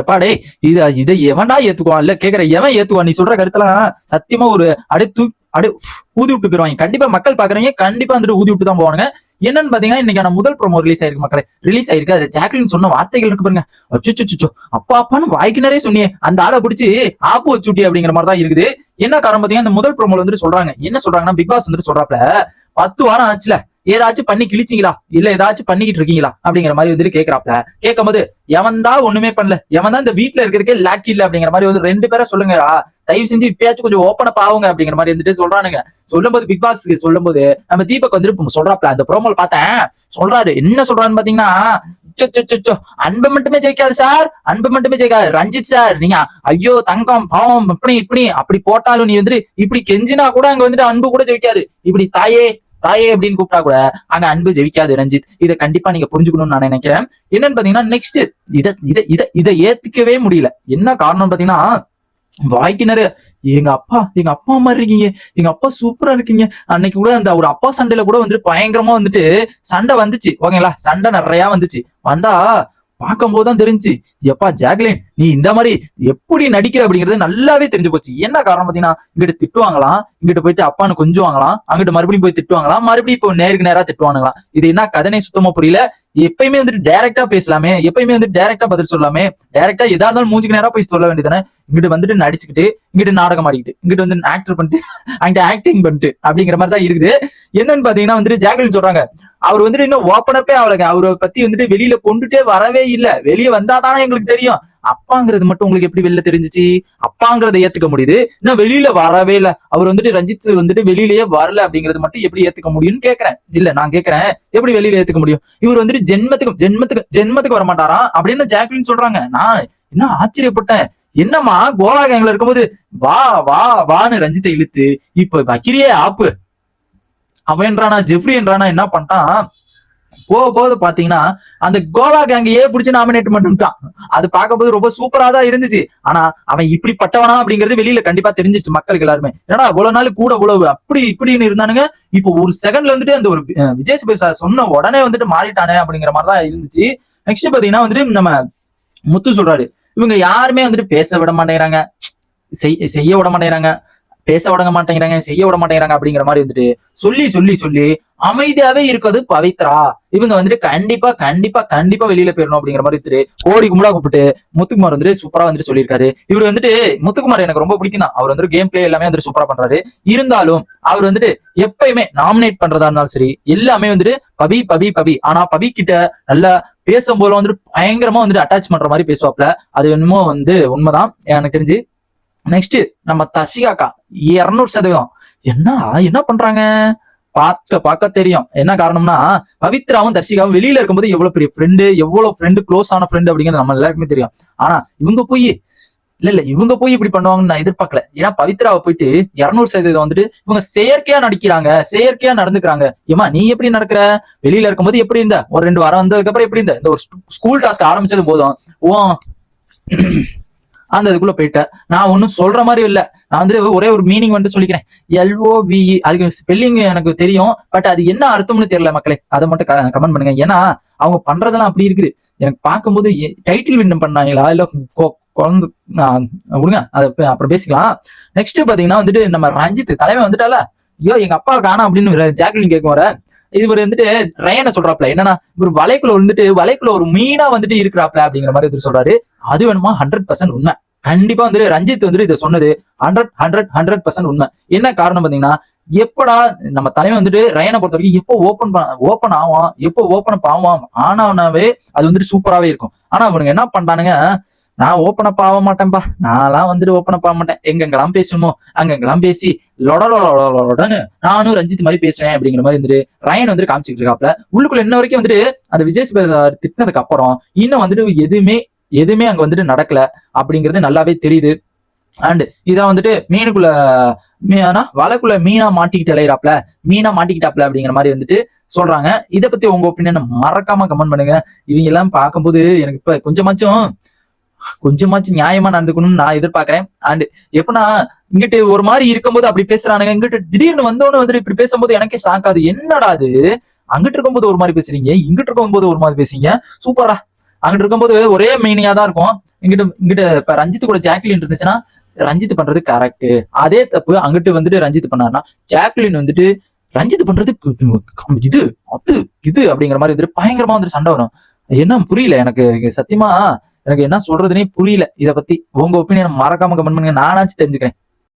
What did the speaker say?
எப்பாடே இது இத இதை எவன்டா ஏத்துக்குவான்? இல்ல கேக்குற எவன் ஏத்துக்குவான் நீ சொல்ற கருத்தெல்லாம் சத்தியமா ஒரு அடை தூ அடை ஊதி விட்டு போயிருவாங்க. கண்டிப்பா மக்கள் பாக்குறவங்க கண்டிப்பா வந்துட்டு ஊதி விட்டு தான் போவானுங்க. என்னன்னு பாத்தீங்கன்னா இன்னைக்கான முதல் ப்ரோமோ ரிலீஸ் ஆயிருக்கு மக்களே. ரிலீஸ் ஆயிருக்கு. அதுல ஜாக்லின் சொன்ன வார்த்தைகள் இருக்கு பாருங்க. அச்சுச்சுச்சோ அப்பா அப்பான்னு வாய்க்கு நிறைய சொன்னியே. அந்த ஆளை பிடிச்சி ஆப்பு வச்சுட்டி அப்படிங்கிற மாதிரி தான் இருக்குது. என்ன காரணம் பாத்தீங்கன்னா இந்த முதல் ப்ரோமோல வந்துட்டு சொல்றாங்க. என்ன சொல்றாங்கன்னா பிக் பாஸ் வந்துட்டு சொல்றாப்ல பத்து வாரம் ஆச்சுல. ஏதாச்சும் பண்ணி கிழிச்சிங்களா? இல்ல ஏதாச்சும் பண்ணிக்கிட்டு இருக்கீங்களா? அப்படிங்கிற மாதிரி வந்துட்டு கேக்குறாப்ல. கேட்கும் போது எவன் தான் ஒண்ணுமே பண்ணல. எவன் தான் இந்த வீட்டுல இருக்கிறதுக்கே லாக்கி இல்ல. அப்படிங்கிற மாதிரி வந்து ரெண்டு பேரை சொல்லுங்கடா தயவு செஞ்சு இப்பயாச்சும் கொஞ்சம் ஓப்பன் அப் ஆகுங்க அப்படிங்கிற மாதிரி வந்துட்டு சொல்றானுங்க. சொல்லும்போது பிக் பாஸ்க்கு சொல்லும் போது நம்ம தீபக் வந்துட்டு சொல்றாப்ல அந்த ப்ரோமோல பார்த்தேன் சொல்றாரு. என்ன சொல்றான்னு பாத்தீங்கன்னா அன்பு மட்டுமே ஜெயிக்காது சார் அன்பு மட்டுமே ஜெயிக்காது. ரஞ்சித் சார் நீங்க ஐயோ தங்கம் பாவம் இப்படி இப்படி அப்படி போட்டாலும் நீ வந்துட்டு இப்படி கெஞ்சினா கூட அங்க வந்துட்டு அன்பு கூட ஜெயிக்காது. இப்படி தாயே தாயே அப்படின்னு கூப்பிட்டா கூட அங்க அன்பு ஜெயிக்காது ரஞ்சித். இதை கண்டிப்பா நீங்க புரிஞ்சுக்கணும்னு நான் நினைக்கிறேன். என்னன்னு பாத்தீங்கன்னா நெக்ஸ்ட் இத இதை இதை இதை ஏத்துக்கவே முடியல. என்ன காரணம் பாத்தீங்கன்னா வாய்க்கினரு எங்க அப்பா எங்க அப்பா மாதிரி இருக்கீங்க. எங்க அப்பா சூப்பரா இருக்கீங்க. அன்னைக்கு கூட அந்த ஒரு அப்பா சண்டையில கூட வந்துட்டு பயங்கரமா வந்துட்டு சண்டை வந்துச்சு. ஓகேங்களா? சண்டை நிறைய வந்துச்சு. வந்தா பார்க்கும்போது தான் தெரிஞ்சு எப்பா ஜாக்லின் நீ இந்த மாதிரி எப்படி நடிக்கிற அப்படிங்கிறது நல்லாவே தெரிஞ்சு போச்சு. என்ன காரணம் பாத்தீங்கன்னா இங்கிட்டு திட்டுவாங்களாம் இங்கிட்டு போயிட்டு அப்பான்னு கொஞ்சுவாங்களாம் அங்கிட்டு மறுபடியும் போய் திட்டுவாங்களாம் மறுபடியும் இப்போ நேருக்கு நேரா திட்டுவானுங்களாம். இது என்ன கதனை சுத்தமா புரியல. எப்பயுமே வந்துட்டு டைரக்டா பேசலாமே எப்பயுமே வந்து டைரக்டா பதில் சொல்லலாமே டைரக்டா எதா இருந்தாலும் மூஞ்சுக்கு நேரா போய் சொல்ல வேண்டியதானே இங்கிட்டு வந்துட்டு நடிச்சுக்கிட்டு இங்கிட்டு நாடகம் ஆடிக்கிட்டு இங்கிட்டு வந்து ஆக்டர் பண்ணிட்டு அங்கிட்ட ஆக்டிங் பண்ணிட்டு அப்படிங்கிற மாதிரி தான் இருக்குது. என்னன்னு பாத்தீங்கன்னா வந்துட்டு ஜாக்லின் சொல்றாங்க அவர் வந்துட்டு இன்னும் ஓப்பனப்பே அவளுக்கு அவரை பத்தி வந்துட்டு வெளியில கொண்டுட்டே வரவே இல்லை. வெளியே வந்தாதானே எங்களுக்கு தெரியும். அப்பாங்கிறது மட்டும் உங்களுக்கு எப்படி வெளில தெரிஞ்சிச்சு? அப்பாங்கிறத ஏத்துக்க முடியுது. இன்னும் வெளியில வரவே இல்லை. அவர் வந்துட்டு ரஞ்சித் வந்துட்டு வெளியிலயே வரல அப்படிங்கறது மட்டும் எப்படி ஏத்துக்க முடியும்னு கேக்குறேன். இல்ல நான் கேக்குறேன். எப்படி வெளியில ஏத்துக்க முடியும்? இவர் வந்துட்டு ஜென்மத்துக்கு ஜென்மத்துக்கு ஜென்மத்துக்கு வர மாட்டாராம் அப்படின்னு ஜாக்லின் சொல்றாங்க. நான் என்ன ஆச்சரியப்பட்டேன். என்னம்மா கோவா கேங்ல இருக்கும்போது வா வா வான்னு ரஞ்சித்தை இழுத்து இப்ப வக்கிரியே ஆப்பு. அவன் என்றானா ஜெஃப்ரி என்றானா என்ன பண்ணிட்டான்? போக போக பாத்தீங்கன்னா அந்த கோவா கேங்கையே பிடிச்சி நாமினேட் பண்ணிட்டான். அது பார்க்கும்போது ரொம்ப சூப்பரா தான் இருந்துச்சு. ஆனா அவன் இப்படிப்பட்டவனா அப்படிங்கிறது வெளியில கண்டிப்பா தெரிஞ்சிச்சு மக்களுக்கு எல்லாருமே. ஏன்னா அவ்வளவு நாள் கூட அவ்வளவு அப்படி இப்படின்னு இருந்தானுங்க. இப்போ ஒரு செகண்ட்ல வந்துட்டு அந்த ஒரு விஜய் சார் சொன்ன உடனே வந்துட்டு மாறிட்டானே அப்படிங்கிற மாதிரிதான் இருந்துச்சு. நெக்ஸ்ட் பாத்தீங்கன்னா வந்துட்டு நம்ம முத்து சொல்றாரு. இவங்க யாருமே வந்துட்டு பேச விட மாட்டேங்கிறாங்க. செய்- செய்ய விட மாட்டேங்கிறாங்க. பேச விட மாட்டேங்கிறாங்க செய்ய விட மாட்டேங்கிறாங்க அப்படிங்கிற மாதிரி வந்துட்டு சொல்லி சொல்லி சொல்லி அமைதியாவே இருக்கிறது பவித்ரா. இவங்க வந்துட்டு கண்டிப்பா கண்டிப்பா கண்டிப்பா வெளியில போயிடணும் அப்படிங்கிற மாதிரி வந்துட்டு கோடி கும்பலா கூப்பிட்டு முத்துக்குமார் வந்துட்டு சூப்பரா வந்துட்டு சொல்லியிருக்காரு. இவர் வந்துட்டு முத்துக்குமார் எனக்கு ரொம்ப பிடிக்கும் தான். அவர் வந்துட்டு கேம் பிளே எல்லாமே வந்துட்டு சூப்பரா பண்றாரு. இருந்தாலும் அவர் வந்துட்டு எப்பயுமே நாமினேட் பண்றதா இருந்தாலும் சரி எல்லாமே வந்துட்டு பபி பவி பவி. ஆனா பவி கிட்ட நல்லா பேசும்போது வந்துட்டு பயங்கரமா வந்துட்டு அட்டாச் பண்ற மாதிரி பேசுவாப்ல. அது என்னமோ வந்து உண்மைதான். எனக்கு தெரிஞ்சு நெக்ஸ்ட் நம்ம தசிகாக்கா இருநூறு சதவீதம். என்ன என்ன பண்றாங்க? பார்க்க பார்க்க தெரியும். என்ன காரணம்னா பவித்ராவும் தர்ஷிகாவும் வெளியில இருக்கும்போது எவ்வளவு பெரிய ஃப்ரெண்டு எவ்வளவு ஃப்ரெண்டு க்ளோஸ் ஆன ஃப்ரெண்டு அப்படிங்கிறது நம்ம எல்லாருக்குமே தெரியும். ஆனா இவங்க போய் இல்ல இல்ல இவங்க போய் இப்படி பண்ணுவாங்கன்னு நான் எதிர்பார்க்கல. ஏன்னா பவித்ராவை போயிட்டு இருநூறு சதவீதம் வந்துட்டு இவங்க செயற்கையா நடிக்கிறாங்க செயற்கையா நடந்துக்கிறாங்க. ஏமா நீ எப்படி நடக்கிற? வெளியில இருக்கும்போது எப்படி இருந்த? ஒரு ரெண்டு வாரம் வந்ததுக்கு அப்புறம் எப்படி இருந்த? இந்த ஒரு ஸ்கூல் டாஸ்க் ஆரம்பிச்சது போதும். ஓ அந்த இதுக்குள்ள போயிட்டேன் நான் ஒன்றும் சொல்ற மாதிரி இல்ல. நான் வந்து ஒரே ஒரு மீனிங் வந்து சொல்லிக்கிறேன். எல்ஓவி அதுக்கு ஸ்பெல்லிங் எனக்கு தெரியும் பட் அது என்ன அர்த்தம்னு தெரியல மக்களே. அதை மட்டும் கமெண்ட் பண்ணுங்க. ஏன்னா அவங்க பண்றதெல்லாம் அப்படி இருக்குது. எனக்கு பார்க்கும்போது டைட்டில் வின் பண்ணாங்களா? இல்ல குழந்தை விடுங்க அதை அப்புறம் பேசிக்கலாம். நெக்ஸ்ட் பாத்தீங்கன்னா வந்துட்டு நம்ம ரஞ்சித் தலைமை வந்துட்டால ஐயோ எங்க அப்பா காணா அப்படின்னு ஜாக்லின் கேட்க வர. இவர் வந்துட்டு ரயனை சொல்றாப்ல என்னன்னா இவர் வலைக்குள்ள வந்துட்டு வலைக்குள்ள ஒரு மீனா வந்துட்டு இருக்கிறாப்ல அப்படிங்கிற மாதிரி இவர் சொல்றாரு. அது வேணுமா? ஹண்ட்ரட் பர்சன்ட் உண்மை. கண்டிப்பா வந்துட்டு ரஞ்சித் வந்துட்டு இதை சொன்னது ஹண்ட்ரட் ஹண்ட்ரட் ஹண்ட்ரட் பர்சன்ட் உண்மை. என்ன காரணம் பாத்தீங்கன்னா எப்படா நம்ம தலைமை வந்துட்டு ரயனை பொறுத்த வரைக்கும் எப்போ ஓப்பன் ஓப்பன் ஆவான் எப்போ ஓப்பன் அப் ஆவான் ஆனாவே அது வந்துட்டு சூப்பராவே இருக்கும். ஆனா அவனுங்க என்ன பண்றானுங்க நான் ஓப்பன் அப் ஆக மாட்டேன்பா. நான்லாம் வந்துட்டு ஓப்பன் அப் ஆக மாட்டேன். எங்கெங்கெல்லாம் பேசணுமோ அங்கெங்கெல்லாம் பேசி லொடலொடன்னு நானும் ரஞ்சித் மாதிரி பேசுவேன் அப்படிங்கிற மாதிரி வந்துட்டு ரயன் வந்துட்டு காமிச்சிட்டு இருக்காப்ல. உள்ளுக்குள்ள இன்ன வரைக்கும் வந்துட்டு அந்த விஜய் சேதுபதி திட்டினதுக்கு அப்புறம் இன்னும் வந்துட்டு எதுவுமே எதுவுமே அங்க வந்துட்டு நடக்கல அப்படிங்கிறது நல்லாவே தெரியுது. அண்ட் இதான் வந்துட்டு மீனுக்குள்ள மீனா வலைக்குள்ள மீனா மாட்டிக்கிட்டு அலையிறாப்ல மீனா மாட்டிக்கிட்டாப்ல அப்படிங்கிற மாதிரி வந்துட்டு சொல்றாங்க. இதை பத்தி உங்க ஒப்பீனியன் மறக்காம கமெண்ட் பண்ணுங்க. இவங்க எல்லாம் பார்க்கும்போது எனக்கு இப்ப கொஞ்சமாச்சும் கொஞ்சமாச்சும் நியாயமா நடந்துக்கணும்னு நான் எதிர்பார்க்கிறேன். அண்ட் எப்படின்னா இங்கிட்டு ஒரு மாதிரி இருக்கும்போது அப்படி பேசுறானுங்க. இங்கிட்டு திடீர்னு வந்தவொன்னு வந்துட்டு இப்படி பேசும்போது எனக்கே ஷாக்காது என்னடா அது? அங்கிட்டு இருக்கும்போது ஒரு மாதிரி பேசுறீங்க. இங்கிட்டு இருக்கும்போது ஒரு மாதிரி பேசுறீங்க. சூப்பரா அங்கிட்டு இருக்கும்போது ஒரே மீனிங்கா தான் இருக்கும். இங்கிட்டு இங்கிட்ட இப்ப ரஞ்சித் கூட ஜாக்லின் இருந்துச்சுன்னா ரஞ்சித் பண்றது கரெக்ட் அதே தப்பு அங்கிட்டு வந்துட்டு ரஞ்சித் பண்ணாருன்னா ஜாக்லின் வந்துட்டு ரஞ்சித் பண்றது இது அது இது அப்படிங்கிற மாதிரி வந்துட்டு பயங்கரமா வந்துட்டு சண்டை வரும். என்ன புரியல எனக்கு. சத்தியமா எனக்கு என்ன சொல்றதுனே புரியல. இத பத்தி உங்க ஒப்பீனியன் மறக்காம கமெண்ட் பண்ணுங்க. நானாச்சும் தெரிஞ்சுக்கிறேன்.